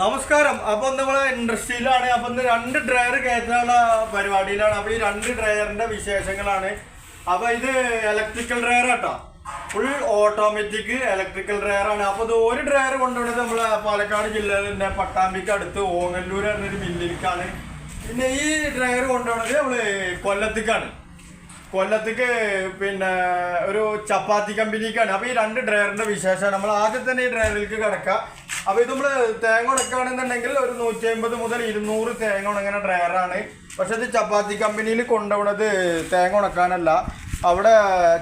നമസ്കാരം. അപ്പൊ നമ്മളെ ഇൻഡസ്ട്രിയിലാണ്. അപ്പൊ ഇന്ന് രണ്ട് ഡ്രയർ കയറ്റാനുള്ള പരിപാടിയിലാണ്. അപ്പൊ ഈ രണ്ട് ഡ്രയറിന്റെ വിശേഷങ്ങളാണ്. അപ്പൊ ഇത് ഇലക്ട്രിക്കൽ ഡ്രയർ കേട്ടോ ഫുൾ ഓട്ടോമാറ്റിക് ഇലക്ട്രിക്കൽ ഡ്രയർ ആണ്. അപ്പൊ ഇത് ഒരു ഡ്രയർ കൊണ്ടുവന്നത് നമ്മളെ പാലക്കാട് ജില്ലയിലെ പട്ടാമ്പിക്ക് അടുത്ത് ഓങ്ങല്ലൂർ എന്നൊരു മില്ലിലേക്കാണ് പിന്നെ ഈ ഡ്രയർ കൊണ്ടുവന്നത് നമ്മൾ കൊല്ലത്തേക്കാണ്. കൊല്ലത്തേക്ക് പിന്നെ ഒരു ചപ്പാത്തി കമ്പനിക്കാണ്. അപ്പൊ ഈ രണ്ട് ഡ്രയറിന്റെ വിശേഷമാണ് നമ്മൾ ആദ്യം തന്നെ ഈ ഡ്രയറിലേക്ക് കിടക്കാം. അപ്പൊ ഇത് നമ്മൾ തേങ്ങ ഉണക്കുകയാണെന്നുണ്ടെങ്കിൽ ഒരു നൂറ്റി അമ്പത് മുതൽ ഇരുന്നൂറ് തേങ്ങ ഉണങ്ങുന്ന ഡ്രയറാണ് പക്ഷെ ഇത് ചപ്പാത്തി കമ്പനിയിൽ കൊണ്ടുപോണത് തേങ്ങ ഉണക്കാനല്ല. അവിടെ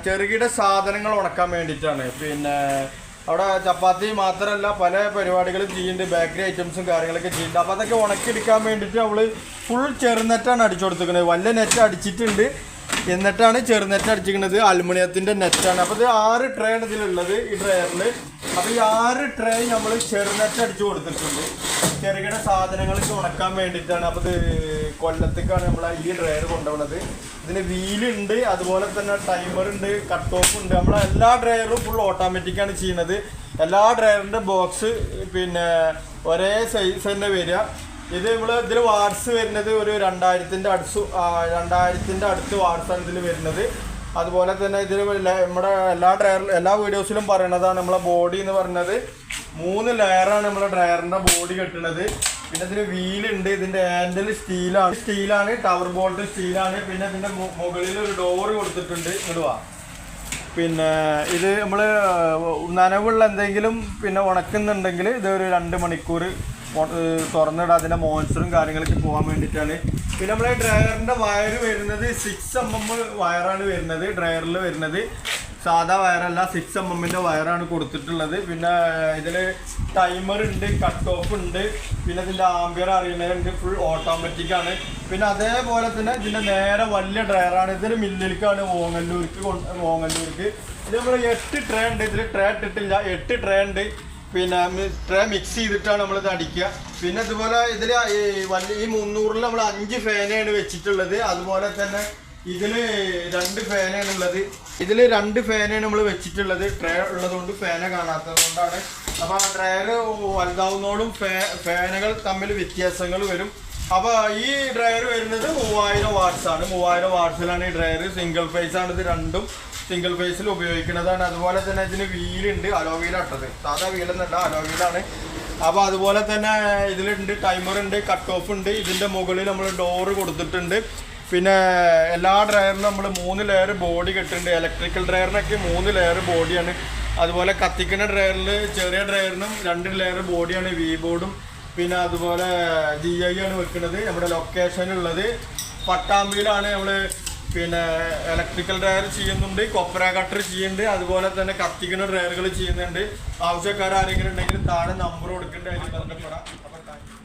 ചെറുകിട സാധനങ്ങൾ ഉണക്കാൻ വേണ്ടിയിട്ടാണ്. പിന്നെ അവിടെ ചപ്പാത്തി മാത്രമല്ല പല പരിപാടികളും ചെയ്യുന്നുണ്ട്. ബേക്കറി ഐറ്റംസും കാര്യങ്ങളൊക്കെ ചെയ്യുന്നുണ്ട്. അപ്പോൾ അതൊക്കെ ഉണക്കിയെടുക്കാൻ വേണ്ടിയിട്ട് അവൾ ഫുൾ ചെറുനെറ്റാണ് അടിച്ചു കൊടുത്തിരിക്കുന്നത്. വലിയ നെറ്റ് അടിച്ചിട്ടുണ്ട്. എന്നിട്ടാണ് ചെറുനെറ്റ് അടിച്ചിരിക്കുന്നത്. അലുമിനിയത്തിന്റെ നെറ്റാണ്. അപ്പോൾ ഇത് ആറ് ട്രേ ആണ് ഇതിലുള്ളത് ഈ ഡ്രയറിൽ അപ്പോൾ ഈ ആറ് ട്രേ നമ്മൾ ചെറുനെറ്റ് അടിച്ചു കൊടുത്തിട്ടുണ്ട്. ചെറുകിട സാധനങ്ങൾക്ക് ഉണക്കാൻ വേണ്ടിയിട്ടാണ്. അപ്പോൾ ഇത് കൊല്ലത്തേക്കാണ് നമ്മൾ ഈ ഡ്രയർ കൊണ്ടുപോകുന്നത് ഇതിന് വീലുണ്ട് അതുപോലെ തന്നെ ടൈമർ ഉണ്ട് കട്ട് ഓഫ് ഉണ്ട്. നമ്മളെ എല്ലാ ഡ്രയറും ഫുൾ ഓട്ടോമാറ്റിക് ആണ് ചെയ്യുന്നത് എല്ലാ ഡ്രയറിന്റെ ബോക്സ് പിന്നെ ഒരേ സൈസ് തന്നെ വരിക. ഇത് നമ്മൾ ഇതിൽ വാട്സ് വരുന്നത് ഒരു രണ്ടായിരത്തിന്റെ അടുത്ത് രണ്ടായിരത്തിന്റെ അടുത്ത് വാട്സാണ് ഇതിൽ വരുന്നത്. അതുപോലെ തന്നെ ഇതിൽ നമ്മുടെ എല്ലാ ഡ്രയർ എല്ലാ വീഡിയോസിലും പറയണതാണ് നമ്മളെ ബോഡി എന്ന് പറഞ്ഞത്. മൂന്ന് ലെയറാണ് നമ്മളെ ഡ്രയറിന്റെ ബോഡി കെട്ടുന്നത് പിന്നെ ഇതിന് വീലുണ്ട് ഇതിന്റെ ഹാൻഡിൽ സ്റ്റീലാണ് സ്റ്റീലാണ് ടവർ ബോൾട്ട് സ്റ്റീലാണ് പിന്നെ ഇതിന്റെ മുകളിൽ ഒരു ഡോറ് കൊടുത്തിട്ടുണ്ട്. ഇടുവാ പിന്നെ ഇത് നമ്മൾ നനവുള്ള എന്തെങ്കിലും പിന്നെ ഉണക്കുന്നുണ്ടെങ്കിൽ ഇതൊരു രണ്ട് മണിക്കൂർ തുറന്നിടാം അതിന്റെ മോൺസ്റ്ററും കാര്യങ്ങളൊക്കെ പോകാൻ വേണ്ടിയിട്ടാണ്. പിന്നെ നമ്മളെ ഡ്രയറിന്റെ വയർ വരുന്നത് സിക്സ് എം എം വയറാണ് വരുന്നത് ഡ്രയറിൽ വരുന്നത്. സാധാ വയറല്ല സിക്സ് എം എമ്മിന്റെ വയറാണ് കൊടുത്തിട്ടുള്ളത്. പിന്നെ ഇതിൽ ടൈമർ ഉണ്ട് കട്ട് ഓഫ് ഉണ്ട്. പിന്നെ ഇതിന്റെ ആംബിയർ അറിയുന്നതുണ്ട് ഫുൾ ഓട്ടോമാറ്റിക് ആണ്. പിന്നെ അതേപോലെ തന്നെ ഇതിന്റെ നേരെ വലിയ ഡ്രയറാണ് ഇതൊരു മില്ലിലേക്കാണ് ഓങ്ങല്ലൂർക്ക് കൊണ്ട് ഓങ്ങല്ലൂർക്ക് ഇത് നമ്മൾ എട്ട് ട്രേ ഉണ്ട്. ഇതിൽ ട്രേ ഇട്ടിട്ടില്ല. എട്ട് ട്രേ ഉണ്ട് പിന്നെ ഇത്ര മിക്സ് ചെയ്തിട്ടാണ് നമ്മൾ ഇത് അടിക്കുക. പിന്നെ അതുപോലെ ഇതിൽ ഈ മുന്നൂറിൽ നമ്മൾ അഞ്ച് ഫാനാണ് വെച്ചിട്ടുള്ളത്. അതുപോലെ തന്നെ ഇതിൽ രണ്ട് ഫാനാണ് ഉള്ളത്. ഇതിൽ രണ്ട് ഫാനാണ് നമ്മൾ വെച്ചിട്ടുള്ളത്. ട്രേ ഉള്ളതുകൊണ്ട് ഫാന കാണാത്തത് കൊണ്ടാണ് അപ്പോൾ ആ ട്രയർ വലുതാവുന്നതോടും ഫാനുകൾ തമ്മിൽ വ്യത്യാസങ്ങൾ വരും. അപ്പോൾ ഈ ഡ്രയർ വരുന്നത് മൂവായിരം വാട്ട്സ് ആണ്. മൂവായിരം വാട്ട്സിലാണ് ഈ ഡ്രയർ സിംഗിൾ ഫേസ് ആണ് ഇത് രണ്ടും. സിംഗിൾ ഫേസിൽ ഉപയോഗിക്കുന്നതാണ്. അതുപോലെ തന്നെ ഇതിന് വീലുണ്ട് അലോ വീലാട്ടത് സാധാ വീലെന്നല്ല അലോ വീലാണ് അപ്പോൾ അതുപോലെ തന്നെ ഇതിലുണ്ട് ടൈമർ ഉണ്ട് കട്ട് ഓഫ് ഉണ്ട്. ഇതിന്റെ മുകളിൽ നമ്മൾ ഡോറ് കൊടുത്തിട്ടുണ്ട്. പിന്നെ എല്ലാ ഡ്രയറിനും നമ്മൾ മൂന്ന് ലെയർ ബോഡി കെട്ടിട്ടുണ്ട് ഇലക്ട്രിക്കൽ ഡ്രയറിനൊക്കെ മൂന്ന് ലെയർ ബോഡിയാണ് അതുപോലെ കത്തിക്കുന്ന ഡ്രയറിൽ ചെറിയ ഡ്രയറിനും രണ്ട് ലെയർ ബോഡിയാണ് വി ബോർഡും പിന്നെ അതുപോലെ ജി ഐ ആണ് വെക്കുന്നത്. നമ്മുടെ ലൊക്കേഷൻ ഉള്ളത് പട്ടാമ്പിയിലാണ് നമ്മൾ പിന്നെ ഇലക്ട്രിക്കൽ ഡ്രയർ ചെയ്യുന്നുണ്ട്. കൊപ്ര കട്ടർ ചെയ്യുന്നുണ്ട്. അതുപോലെ തന്നെ കത്തിക്കുന്ന ഡ്രയറുകൾ ചെയ്യുന്നുണ്ട്. ആവശ്യക്കാർ ആരെങ്കിലും ഉണ്ടെങ്കിൽ താഴെ നമ്പർ കൊടുക്കേണ്ട? അതിൽ ബന്ധപ്പെടാം. അപ്പോൾ താങ്ക്